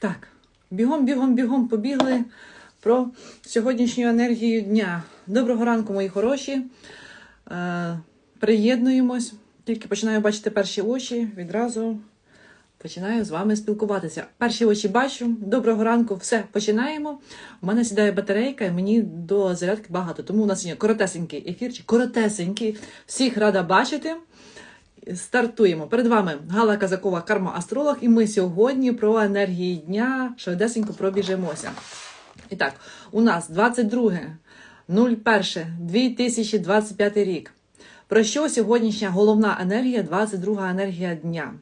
Так, бігом, бігом, бігом побігли про сьогоднішню енергію дня. Доброго ранку, мої хороші. Е, приєднуємось. Тільки починаю бачити перші очі, відразу починаю з вами спілкуватися. Перші очі бачу. Доброго ранку, все, починаємо. У мене сідає батарейка, і мені до зарядки багато. Тому у нас сьогодні коротесенький ефірчик, коротесенький. Всіх рада бачити. Стартуємо. Перед вами Гала Казакова, карма астролог, і ми сьогодні про енергії дня швидесенько пробіжимося. І так, у нас 22 01 2025 рік. Про що сьогоднішня головна енергія, 22 енергія дня?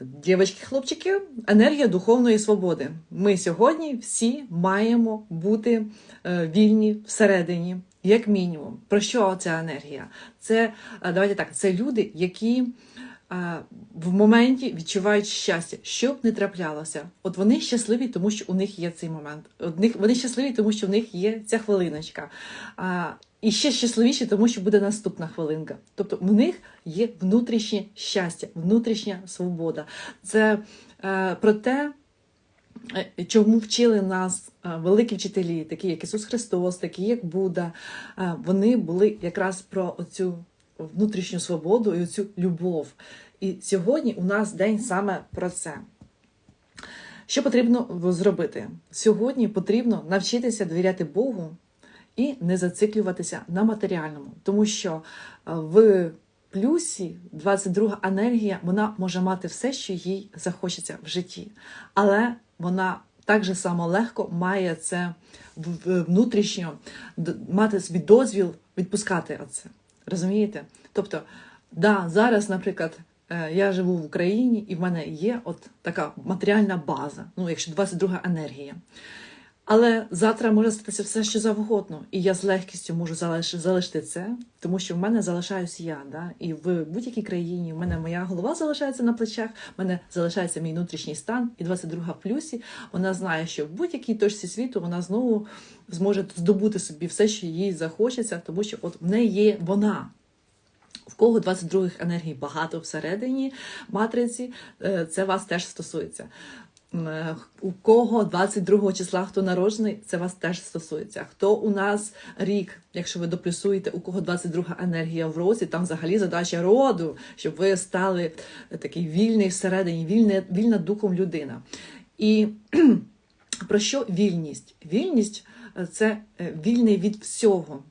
Дівчатки, хлопчики, енергія духовної свободи. Ми сьогодні всі маємо бути е, вільні всередині, як мінімум. Про що ця енергія? Це е, давайте так, це люди, які е, в моменті відчувають щастя, що б не траплялося. От вони щасливі, тому що у них є цей момент. От них, вони щасливі, тому що в них є ця хвилиночка. І ще щасливіші, тому що буде наступна хвилинка. Тобто в них є внутрішнє щастя, внутрішня свобода. Це е, про те, чому вчили нас е, великі вчителі, такі як Ісус Христос, такі як Будда. Е, вони були якраз про оцю внутрішню свободу і оцю любов. І сьогодні у нас день саме про це. Що потрібно зробити? Сьогодні потрібно навчитися довіряти Богу і не зациклюватися на матеріальному, тому що е, в плюсі 22 енергія вона може мати все, що їй захочеться в житті, але вона так же само легко має це внутрішньо мати собі дозвіл відпускати це. Розумієте? Тобто, да, зараз, наприклад, е, я живу в Україні, і в мене є от така матеріальна база, ну, якщо 22 енергія. Але завтра може статися все, що завгодно, і я з легкістю можу залиш- залишити це, тому що в мене залишаюсь я. Да? І в будь-якій країні в мене моя голова залишається на плечах, в мене залишається мій внутрішній стан, і 22 в плюсі. Вона знає, що в будь-якій точці світу вона знову зможе здобути собі все, що їй захочеться, тому що от в неї є вона. В кого 22 енергій багато всередині матриці, е, це вас теж стосується. Е, У кого 22 числа хто народжений, це вас теж стосується. Хто у нас рік, якщо ви доплюсуєте, у кого 22 енергія в році, там взагалі задача роду, щоб ви стали такий вільний всередині, вільне, вільна духом людина. І про що вільність? Вільність е, це е, вільний від всього.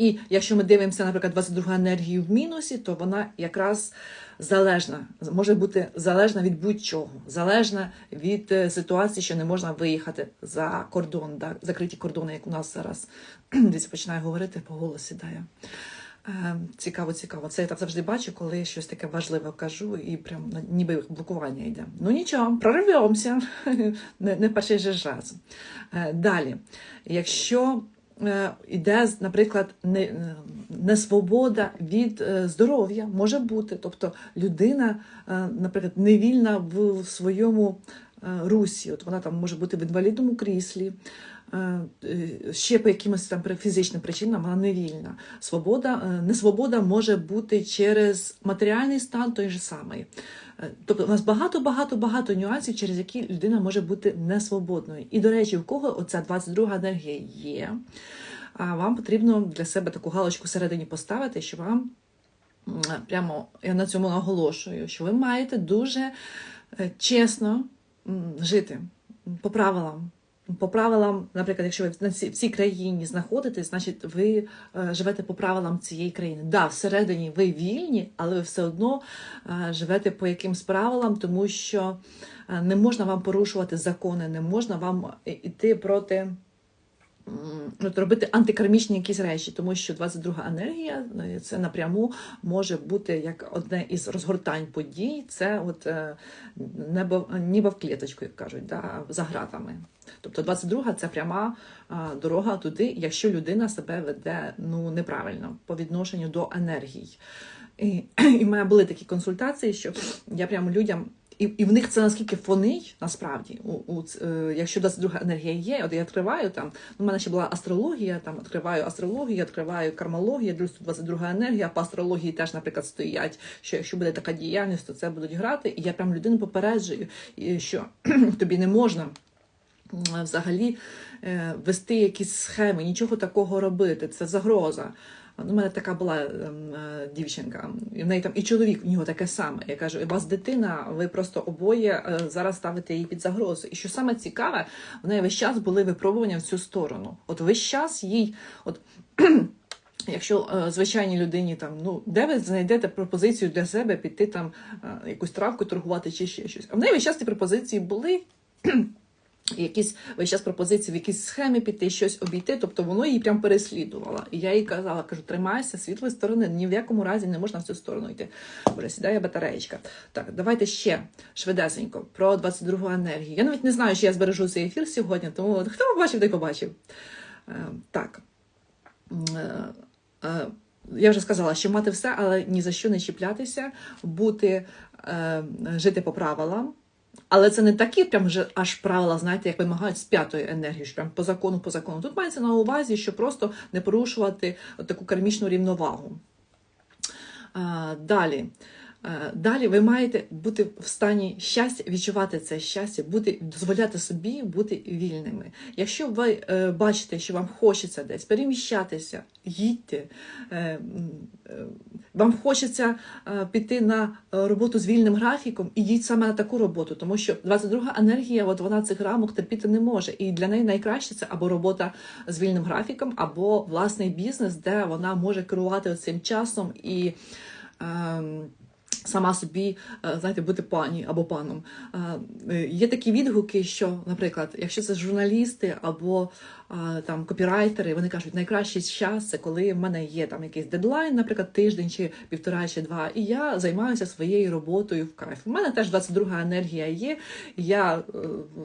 І якщо ми дивимося, наприклад, 22 енергію в мінусі, то вона якраз залежна, може бути залежна від будь-чого, залежна від е, ситуації, що не можна виїхати за кордон, да, закриті кордони, як у нас зараз. Десь починаю говорити, по голосу сідає. Е, Цікаво, цікаво. Це я так завжди бачу, коли щось таке важливе кажу, і прям ніби блокування йде. Ну нічого, прорвемося. Не, не перший же раз. Е, Далі, якщо е, іде, наприклад, не, е, несвобода від е, здоров'я, може бути. Тобто людина, е, наприклад, невільна в, своєму е, русі. От вона там може бути в інвалідному кріслі, е, е, ще по якимось там фізичним причинам вона невільна. Свобода, е, несвобода може бути через матеріальний стан той же самий. Е, Тобто у нас багато, багато, багато нюансів, через які людина може бути несвободною. І, до речі, у кого оця 22 енергія є, а вам потрібно для себе таку галочку всередині поставити, що вам прямо я на цьому наголошую, що ви маєте дуже е, чесно жити по правилам. По правилам, наприклад, якщо ви в цій країні знаходитесь, значить ви е, живете по правилам цієї країни. Да, всередині ви вільні, але ви все одно е, живете по якимсь правилам, тому що е, не можна вам порушувати закони, не можна вам іти проти от робити антикармічні якісь речі, тому що 22 енергія е, це напряму може бути як одне із розгортань подій. Це от е, небо ніби в клеточку, як кажуть, да, за гратами. Тобто 22 це пряма дорога туди, якщо людина себе веде ну неправильно по відношенню до енергій. І, і в мене були такі консультації, що я прямо людям і, і в них це наскільки фонить, насправді, у, у, е, якщо 22 енергія є, от я відкриваю там, ну, у мене ще була астрологія, там відкриваю астрологію, відкриваю кармологію, дивлюсь, тут 22 енергія, по астрології теж, наприклад, стоять, що якщо буде така діяльність, то це будуть грати. І я прям людину попереджую, що тобі не можна взагалі е, вести якісь схеми, нічого такого робити. Це загроза. Ну, У мене така була ем, е, дівчинка, і в неї там і чоловік в нього таке саме. Я кажу, у вас дитина, ви просто обоє е, зараз ставите її під загрозу. І що саме цікаве, в неї весь час були випробування в цю сторону. От весь час їй, от Якщо е, звичайній людині там, ну де ви знайдете пропозицію для себе піти там якусь травку торгувати чи ще щось? А в неї весь час ці пропозиції були. Якісь весь час пропозиції в якісь схеми піти, щось обійти, тобто воно її прям переслідувало. І я їй казала, кажу, тримайся світлої сторони, ні в якому разі не можна в цю сторону йти. Пересідає батареєчка. Так, давайте ще швидесенько про 22 енергію. Я навіть не знаю, чи я збережу цей ефір сьогодні, тому хто побачив, той побачив. Е, так. Е, е, я вже сказала, що мати все, але ні за що не чіплятися, бути, жити по правилам. Але це не такі прям вже аж правила, знаєте, як вимагають з п'ятої енергії, що прям по закону, по закону. Тут мається на увазі, що просто не порушувати таку кармічну рівновагу. А, далі. Е, Далі ви маєте бути в стані щастя, відчувати це щастя, бути, дозволяти собі бути вільними. Якщо ви е, бачите, що вам хочеться десь переміщатися, їдьте, е, вам хочеться піти на роботу з вільним графіком, ідіть саме на таку роботу, тому що 22 енергія, от вона цих рамок терпіти не може. І для неї найкраще це або робота з вільним графіком, або власний бізнес, де вона може керувати цим часом і. ем, Сама собі, е, знаєте, бути пані або паном. Е, Є такі відгуки, що, наприклад, якщо це журналісти або е, там копірайтери, вони кажуть, найкращий час це коли в мене є там якийсь дедлайн, наприклад, тиждень чи півтора чи два, і я займаюся своєю роботою в кайф. У мене теж 22 енергія є. Я е,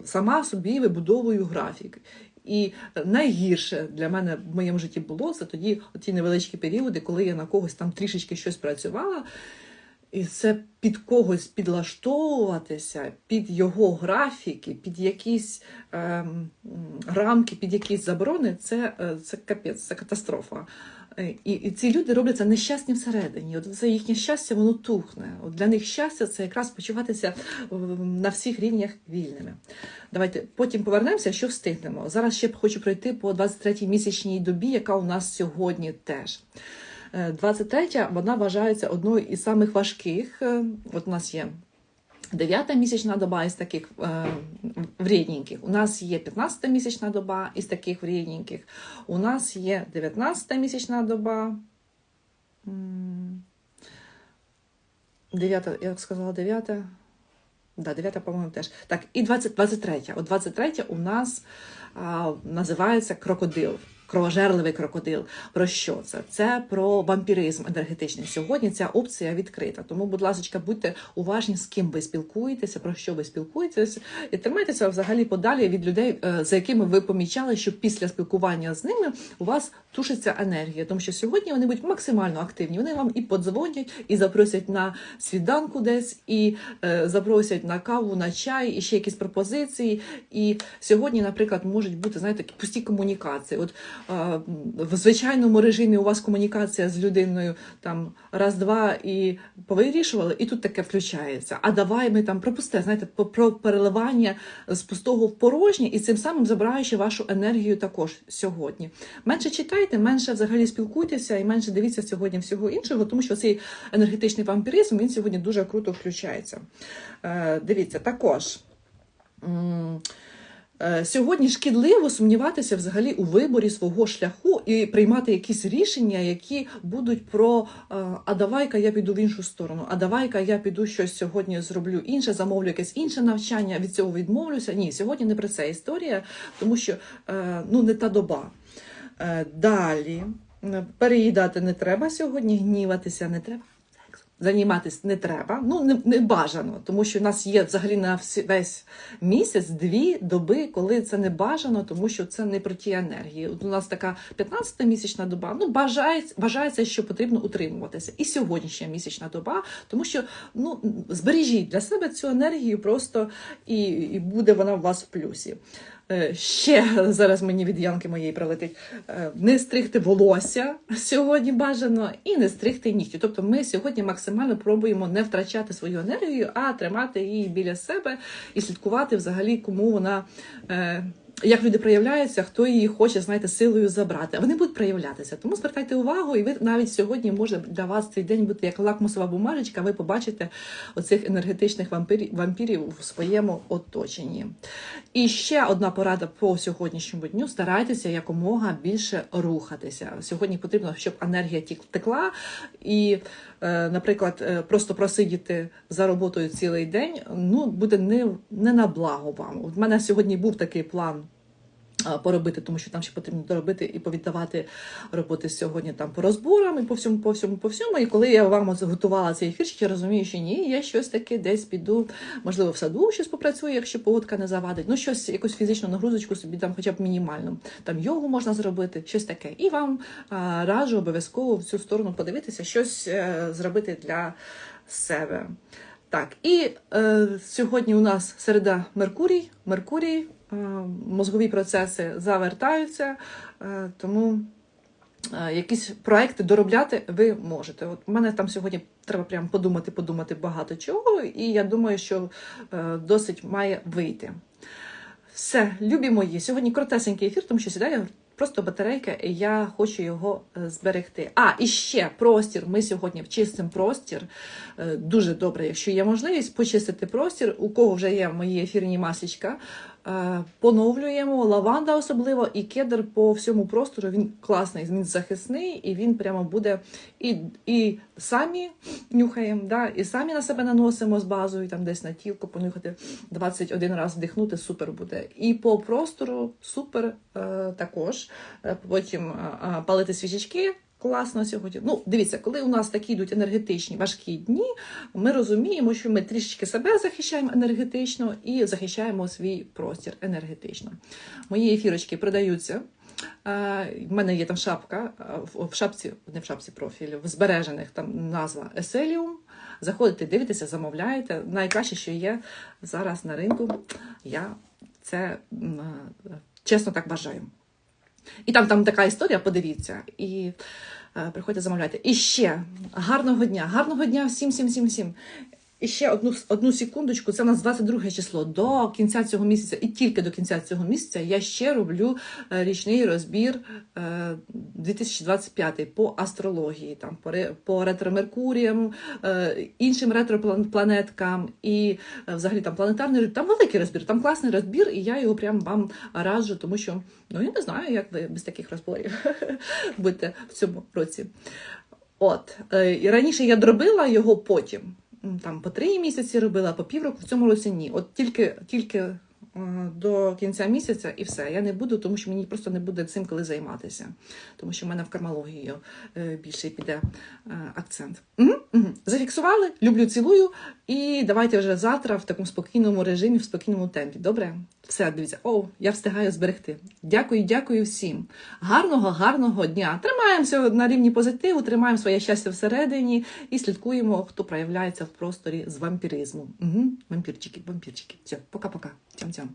сама собі вибудовую графік. І найгірше для мене в моєму житті було це тоді ті невеличкі періоди, коли я на когось там трішечки щось працювала. І це під когось підлаштовуватися, під його графіки, під якісь ем, рамки, під якісь заборони, це, е, це капець, це катастрофа. Е, І, і ці люди робляться нещасні всередині. От це їхнє щастя, воно тухне. От для них щастя це якраз почуватися е, на всіх рівнях вільними. Давайте потім повернемося, що встигнемо. Зараз ще хочу пройти по 23-й місячній добі, яка у нас сьогодні теж. Е, 23 вона вважається одною із самих важких. Е, От у нас є дев'ята місячна доба із таких е, вредненьких. У нас є 15-та місячна доба із таких вредненьких. У нас є 19 місячна доба. Дев'ята, я сказала, дев'ята. Да, 9, по-моєму, теж. Так, і 20, 23. От 23 у нас а, називається крокодил. Кровожерливий крокодил. Про що це? Це про вампіризм енергетичний. Сьогодні ця опція відкрита. Тому, будь ласка, будьте уважні, з ким ви спілкуєтеся, про що ви спілкуєтеся, і тримайтеся взагалі подалі від людей, е, за якими ви помічали, що після спілкування з ними у вас тушиться енергія. Тому що сьогодні вони будуть максимально активні. Вони вам і подзвонять, і запросять на свіданку десь, і е, запросять на каву, на чай, і ще якісь пропозиції. І сьогодні, наприклад, можуть бути знаєте, пусті комунікації. От в звичайному режимі у вас комунікація з людиною там раз-два і повирішували, і тут таке включається. А давай ми там пропусте, знаєте, про переливання з пустого в порожнє, і цим самим забираючи вашу енергію також сьогодні. Менше читайте, менше взагалі спілкуйтеся і менше дивіться сьогодні всього іншого, тому що цей енергетичний вампіризм він сьогодні дуже круто включається. Е, дивіться, також. Е, Сьогодні шкідливо сумніватися взагалі у виборі свого шляху і приймати якісь рішення, які будуть про е, а давай-ка я піду в іншу сторону, а давай-ка я піду щось сьогодні зроблю інше, замовлю якесь інше навчання, від цього відмовлюся. Ні, сьогодні не про це історія, тому що е, ну не та доба. Далі переїдати не треба сьогодні, гніватися не треба. Займатися не треба, ну не, не бажано, тому що в нас є взагалі на всі, весь місяць дві доби, коли це не бажано, тому що це не про ті енергії. От у нас така 15-та місячна доба. Ну бажається, вважається, що потрібно утримуватися. І сьогоднішня місячна доба, тому що ну збережіть для себе цю енергію просто і, і буде вона у вас в плюсі. Е, Ще зараз мені від Янки моєї прилетить е, не стригти волосся сьогодні бажано і не стригти нігті. Тобто ми сьогодні максимально пробуємо не втрачати свою енергію, а тримати її біля себе і слідкувати взагалі, кому вона. Як люди проявляються, хто її хоче, знаєте, силою забрати. Вони будуть проявлятися. Тому звертайте увагу, і ви навіть сьогодні може для вас цей день бути як лакмусова бумажечка. Ви побачите оцих енергетичних вампірів, вампірів в своєму оточенні. І ще одна порада по сьогоднішньому дню: старайтеся якомога більше рухатися. Сьогодні потрібно, щоб енергія текла, і, е, наприклад, е, просто просидіти за роботою цілий день, ну буде не, не на благо вам. У мене сьогодні був такий план. А, Поробити, тому що там ще потрібно доробити і повіддавати роботи сьогодні там по розборам і по всьому, по всьому, по всьому. І коли я вам от готувала цей ефірчик, я розумію, що ні, я щось таке десь піду, можливо, в саду щось попрацюю, якщо погодка не завадить. Ну, щось, якусь фізичну нагрузочку собі там, хоча б мінімальну. Там йогу можна зробити, щось таке. І вам а, раджу обов'язково в цю сторону подивитися, щось е, зробити для себе. Так, і е, сьогодні у нас середа Меркурій. Меркурій, мозгові процеси завертаються, е, тому е, якісь проекти доробляти ви можете. От мене там сьогодні треба прям подумати, подумати багато чого, і я думаю, що е, досить має вийти. Все, любі мої. Сьогодні коротесенький ефір, тому що сідає просто батарейка, і я хочу його е, зберегти. А, і ще простір. Ми сьогодні вчистимо простір. Е, Дуже добре, якщо є можливість почистити простір. У кого вже є мої ефірні масічка, е, поновлюємо лаванда, особливо, і кедр по всьому простору. Він класний, він захисний, і він прямо буде і, і самі нюхаємо, да, і самі на себе наносимо з базою, там десь на тілку понюхати 21 раз вдихнути, супер буде. І по простору супер е, також. Е, Потім е, е, палити свічечки. Класно сьогодні. Ну, дивіться, коли у нас такі йдуть енергетичні важкі дні, ми розуміємо, що ми трішечки себе захищаємо енергетично і захищаємо свій простір енергетично. Мої ефірочки продаються. В мене є там шапка, в- шапці, не в шапці профілю, в збережених там назва Еселіум. Заходите, дивитеся, замовляєте. Найкраще, що є зараз на ринку, я це чесно так бажаю. І там, там така історія, подивіться. І е, приходьте замовляйте. І ще гарного дня, гарного дня всім, всім, всім, всім. І ще одну, одну секундочку, це у нас 22 число. До кінця цього місяця, і тільки до кінця цього місяця я ще роблю е, річний розбір е, 2025 по астрології, там, по, ре- по ретро-меркуріям, е, іншим ретропланеткам і е, взагалі там планетарний. Там великий розбір, там класний розбір, і я його прям вам раджу, тому що ну я не знаю, як ви без таких розборів будете в цьому році. От е, і раніше я дробила його потім. Там по три місяці робила, по півроку. В цьому році ні. От тільки, тільки е, до кінця місяця і все. Я не буду, тому що мені просто не буде цим коли займатися. Тому що в мене в кармологію е, більше піде е, акцент. Угу, угу. Зафіксували, люблю, цілую. І давайте вже завтра в такому спокійному режимі, в спокійному темпі. Добре? Все, дивіться, о, я встигаю зберегти. Дякую, дякую всім. Гарного, гарного дня. Тримаємося на рівні позитиву, тримаємо своє щастя всередині і слідкуємо, хто проявляється в просторі з вампіризмом. Угу. Вампірчики, вампірчики. Все, пока-пока. Тям-тям.